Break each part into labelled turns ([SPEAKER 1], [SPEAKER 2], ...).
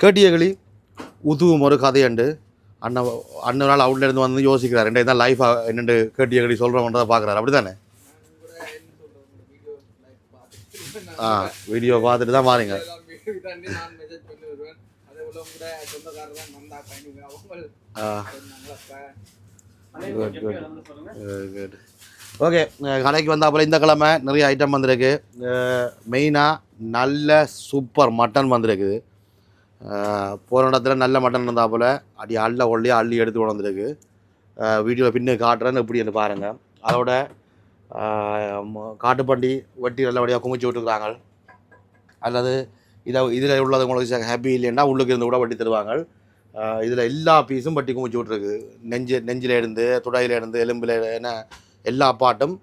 [SPEAKER 1] கேட்டியகளி உதுவும் ஒரு கதையண்டு. அண்ணன் அண்ணனால் அவுட்லேருந்து வந்து யோசிக்கிறார். ரெண்டே தான் லைஃப் என்னென்று கேட்டியகளி சொல்கிறோன்றதை பார்க்குறாரு. அப்படி தானே ஆ வீடியோ பார்த்துட்டு தான் பாருங்க ஆ. ஓகே கடைக்கு வந்தாப்புல இந்த கிழமை நிறைய ஐட்டம் வந்திருக்கு. மெயினாக நல்ல சூப்பர் மட்டன் வந்திருக்குது. போகிற இடத்துல நல்ல மட்டன் இருந்தாப்புல அடி அள்ள ஒல்லியாக அள்ளி எடுத்து கொண்டு வீடியோவில் பின்னு காட்டுறேன்னு இப்படின்னு பாருங்கள் அதோட காட்டுப்பண்டி வெட்டி நல்லபடியாக குமிச்சு விட்டுருக்குறாங்க அல்லது இதை இதில் உள்ளது உங்களுக்கு ஹாப்பி இல்லைன்னா உள்ளுக்கு இருந்து கூட வட்டி தருவாங்க. இதில் எல்லா பீஸும் வட்டி குமிச்சு விட்ருக்கு நெஞ்சு நெஞ்சில் இருந்து துடையில இருந்து எலும்பில் என்ன எல்லா பாட்டும்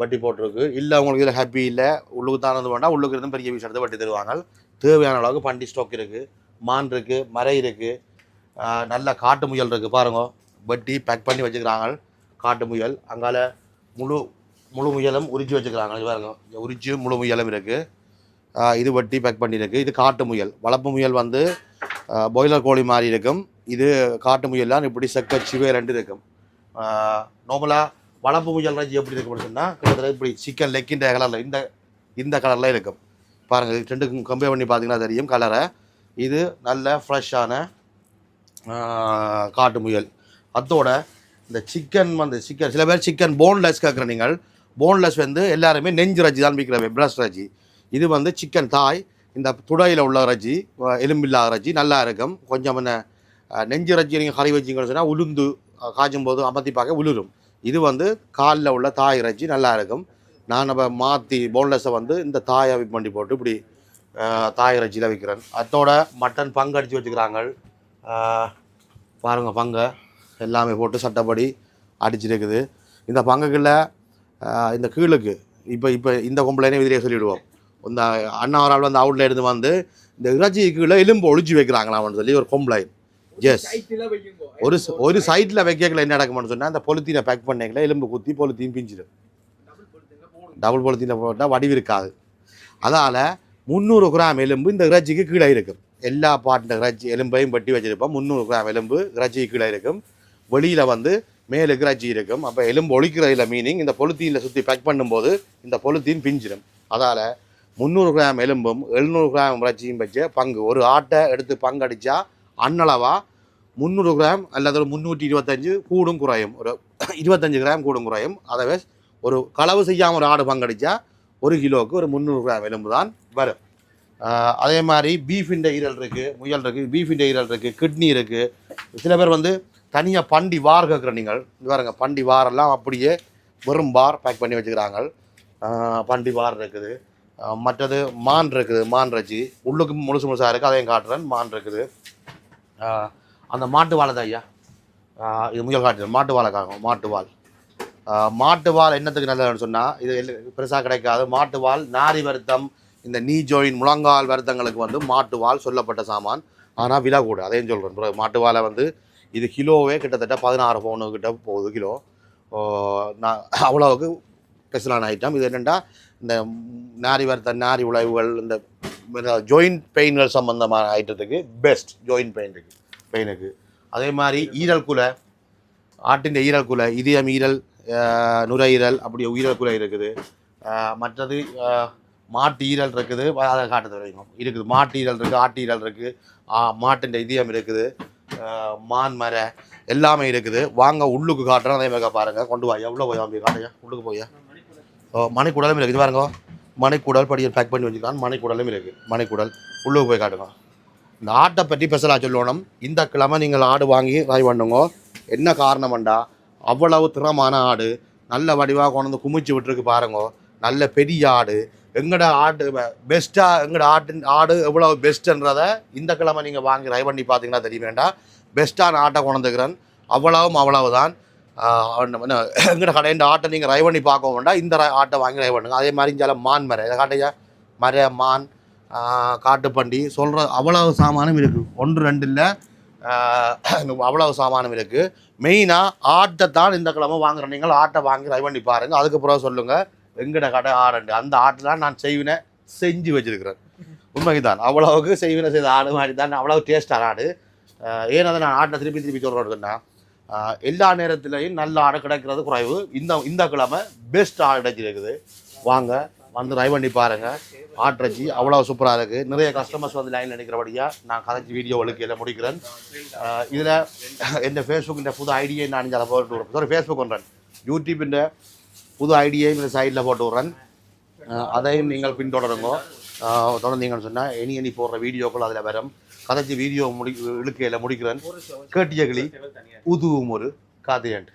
[SPEAKER 1] வட்டி போட்டிருக்கு. இல்லை உங்களுக்கு இதில் ஹாப்பி இல்லை உள்ளுக்கு தான் இருந்து வேண்டாம் உள்ளுக்கு இருந்து பெரிய பீஸ் எடுத்து வட்டி தருவாங்க. தேவையான அளவுக்கு பண்டி ஸ்டாக் இருக்குது மான் இருக்குது மறை இருக்குது நல்ல காட்டு முயல் இருக்குது பாருங்க. வட்டி பேக் பண்ணி வச்சுக்கிறாங்க. காட்டு முயல். அங்கால முழு முழு முயலும் உறிஞ்சி வச்சுக்கிறாங்க. இது பாருங்க. உறிஞ்சி முழு முயலும் இருக்குது இது வட்டி பேக் பண்ணியிருக்கு இது காட்டு முயல். வளர்ப்பு முயல் வந்து பாய்லர் கோழி மாதிரி இருக்கும். இது காட்டு முயல்லாம் இப்படி செக்க சிவே ரெண்டு இருக்கும். நார்மலாக வளர்ப்பு முயல் எப்படி இருக்கும் அப்படின்னா கிட்டத்தட்ட இப்படி சிக்கன் லெக்கின்ற கலரில் இந்த இந்த கலரில் இருக்கும். பாருங்கள் ரெண்டுக்கும் கம்பேர் பண்ணி பார்த்தீங்கன்னா தெரியும் கலரை இது நல்ல ஃப்ரெஷ்ஷான காட்டு முயல். அதோட இந்த சிக்கன் வந்து சிக்கன் சில பேர் சிக்கன் போன்லெஸ் கேட்குற நீங்கள். போன்லெஸ் வந்து எல்லாருமே நெஞ்சு ரஜ்ஜி தான் விற்கிறவே பிரஸ்ட் ரஜ்ஜி இது வந்து சிக்கன் தாய் இந்த துடையில் உள்ள ரஜ்ஜி எலும்பில்லாத ரஜ்ஜி நல்லா இருக்கும். கொஞ்சம் என்ன நெஞ்சு ரஜ்ஜி நீங்கள் கறி வச்சிங்கன்னு சொன்னால் உளுந்து காய்ச்சும் போது அமர்த்தி பார்க்க உளுரும். இது வந்து காலில் உள்ள தாய் ரஜ்ஜி நல்லா இருக்கும். நான் நம்ம மாற்றி போன்லெஸ்ஸை வந்து இந்த தாயை பண்ணி போட்டு இப்படி தாய் ரஜ்ஜியில் விற்கிறேன். அதோட மட்டன் பங்கு அடித்து வச்சுக்கிறாங்க. பாருங்கள் பங்கை. எல்லாமே போட்டு சட்டப்படி அடிச்சிருக்குது இந்த பங்குக்குள்ள இந்த கீழுக்கு இப்போ இப்போ இந்த கொம்பளைனே எதிரே சொல்லிவிடுவோம் இந்த அண்ணா ஒரு ஆள் வந்து அவுட்ல இருந்து வந்து இந்த இறைச்சி கீழே எலும்பு ஒழிச்சு வைக்கிறாங்களாம்னு சொல்லி ஒரு கொம்பளைன் எஸ் ஒரு ச- ஒரு சைட்டில் வைக்கல என்ன நடக்கும்னு சொன்னால் அந்த பொலித்தீனை பேக் பண்ணிக்கல எலும்பு குத்தி பொலித்தீன் பிஞ்சிடும்.
[SPEAKER 2] டபுள் பொலித்தீன்ல
[SPEAKER 1] பொலித்தீனில் போட்டால் வடிவு இருக்காது. முந்நூறு கிராம் எலும்பு இந்த இறைச்சிக்கு கீழே இருக்கும். எல்லா பாட்டின இறைச்சி எலும்பையும் பட்டி வச்சிருப்போம். முந்நூறு கிராம் எலும்பு இறைச்சிக்கு கீழே இருக்கும். வெளியில் வந்து மேலே இறைச்சி இருக்கும். அப்போ எலும்பு ஒழிக்கிறதுல மீனிங் இந்த பொலித்தீனில் சுற்றி பேக் பண்ணும்போது இந்த பொலித்தீன் பிஞ்சிடும் அதால் முந்நூறு கிராம் எலும்பும் எழுநூறு கிராம் இறைச்சியும் வச்சு பங்கு. ஒரு ஆட்டை எடுத்து பங்கு அடித்தா அன்னளவா முந்நூறு கிராம் அல்லது ஒரு முந்நூற்றி இருபத்தஞ்சு கூடும் குறையும். ஒரு இருபத்தஞ்சு கிராம் கூடும் குறையும். அதை ஒரு களவு செய்யாமல் ஒரு ஆடு பங்கடிச்சா ஒரு கிலோவுக்கு ஒரு முந்நூறு கிராம் எலும்பு தான் வரும். அதே மாதிரி பீஃபின் ஈரல் இருக்குது முயல் இருக்குது பீஃபின் ஈரல் இருக்குது கிட்னி இருக்குது சில பேர் வந்து தனியாக பண்டி வார் கேட்குற நீங்கள். பாருங்கள் பாருங்க பண்டி வாரெல்லாம் அப்படியே வெறும் பார் பேக் பண்ணி வச்சுக்கிறாங்க. பண்டி வார் இருக்குது. மற்றது மான் இருக்குது மான் ரச்சி உள்ளுக்கு முழுசு முழுசாக இருக்குது அதையும் காட்டுறேன். மான் இருக்குது. அந்த மாட்டு வாழை தான் ஐயா. இது முயல் காட்டுறேன் மாட்டு வாழை காக்கும் மாட்டு வால் மாட்டு வால் என்னத்துக்கு நல்லதுன்னு சொன்னால் இது பெருசாக கிடைக்காது. மாட்டு வால் நாரி வருத்தம் இந்த நீ ஜோயின் முழங்கால் வருத்தங்களுக்கு வந்து மாட்டுவால் சொல்லப்பட்ட சாமான். ஆனால் விலை கூட. அதையும் சொல்கிறேன் மாட்டுவாலை வந்து இது கிலோவே கிட்டத்தட்ட பதினாறு பவுனு கிட்ட போகுது கிலோ. நான் அவ்வளோவுக்கு ஸ்பெஷலான ஐட்டம் இது என்னென்னா இந்த நாரி வருத்த நாரி உழைவுகள் இந்த ஜாயிண்ட் பெயின்கள் சம்மந்தமான ஐட்டத்துக்கு பெஸ்ட் ஜாயிண்ட் பெயினுக்கு பெயினுக்கு அதே மாதிரி ஈரல் குலை ஆட்டின் ஈரல் குலை இதயம் ஈரல் நுரையீரல் அப்படி ஈரல் குலை இருக்குது. மற்றது மாட்டு ஈரல் இருக்குது அதை காட்டு வரைக்கும். இருக்குது. மாட்டு ஈரல் இருக்குது ஆட்டு ஈரல் இருக்குது மாட்டின் இதயம் இருக்குது. மான் மர எல்லாமே இருக்குது. வாங்க உள்ளுக்கு காட்டுறேன். அதே மாதிரி பாருங்கள் கொண்டு வா. எவ்வளோ போய் அப்படி காட்டுங்க. உள்ளுக்கு போய். ஓ மணிக்கூடலும் இருக்குது. பாருங்க. மணிக்கூடல் படியை பேக் பண்ணி வச்சுக்கலாம் மணிக்கூடலும் இருக்குது. மணிக்கூடல். உள்ளுக்கு போய் காட்டுங்க. இந்த ஆட்டை பற்றி ஸ்பெஷலாக சொல்லணும். இந்த கிழமை நீங்கள் ஆடு வாங்கி ட்ரை பண்ணுங்க. என்ன காரணம்டா அவ்வளவு திறமான ஆடு நல்ல வடிவாக கொண்டு வந்து குமிச்சு விட்டுருக்கு பாருங்க. நல்ல பெரிய ஆடு. எங்கட ஆடு பெஸ்ட்டாக எங்கட ஆட்டு ஆடு எவ்வளோ பெஸ்ட்டுன்றதை இந்த கிழமை நீங்கள் வாங்கி ட்ரை பண்ணி பார்த்தீங்கன்னா தெரிய வேண்டாம் பெஸ்ட்டான ஆட்டை கொண்டுக்கிறேன் அவ்வளவும் அவ்வளவு தான் எங்கட கடையின் ஆட்டை நீங்கள் ரை பண்ணி பார்க்க வேண்டாம். இந்த ஆட்டை வாங்கி ரை பண்ணுங்கள் அதே மாதிரி இங்கே மான் மர இதை காட்டையா மர மான் காட்டுப்பண்டி சொல்கிற அவ்வளவு சாமானும் இருக்குது ஒன்று ரெண்டு இல்லை. அவ்வளவு சாமானும் இருக்குது மெயினாக ஆட்டை தான் இந்த கிழமை வாங்குறேன். நீங்கள் ஆட்டை வாங்கி ரை பண்ணி பாருங்கள் அதுக்கப்புறம் சொல்லுங்கள் எங்கட கடை ஆடண்டு. அந்த ஆட்டை தான் நான் செய்வினை செஞ்சு வச்சிருக்கிறேன். உண்மைதான் அவ்வளவுக்கு செய்வினை செய்த ஆடு மாதிரி தான் அவ்வளவு டேஸ்டான ஆடு. ஏன்னா ஏன் அதை நான் ஆட்டை திருப்பி திருப்பி சொல்கிறேன்னா எல்லா நேரத்துலையும் நல்ல ஆடை கிடைக்கிறது குறைவு. இந்த இந்த கிழமை பெஸ்ட் ஆடு கிடைச்சிருக்குது. வாங்க வந்து ட்ரை பண்ணி பாருங்கள் ஆட்ரஜி அவ்வளோ சூப்பராக இருக்குது நிறைய கஸ்டமர்ஸ் வந்து லைனில் நிற்கிறபடியாக நான் கதைச்சி வீடியோ ஒழுக்கையில் முடிக்கிறேன். இதில் எந்த ஃபேஸ்புக் புது ஐடியை நான் இங்கே போட்டு சாரி ஃபேஸ்புக் பண்ணுறேன் யூடியூப்பின் புது ஐடியை இந்த சைடில் போட்டு விட்றேன். அதையும் நீங்கள் பின்தொடருங்க. தொடர்ந்தீங்கன்னு சொன்னால் இனி இனி போடுற வீடியோக்கள் அதில் வரும். கதைச்சி வீடியோ முடி இழுக்கையில் முடிக்கிறேன். கேட்டிய கிளி உதுவும் ஒரு காதையண்டு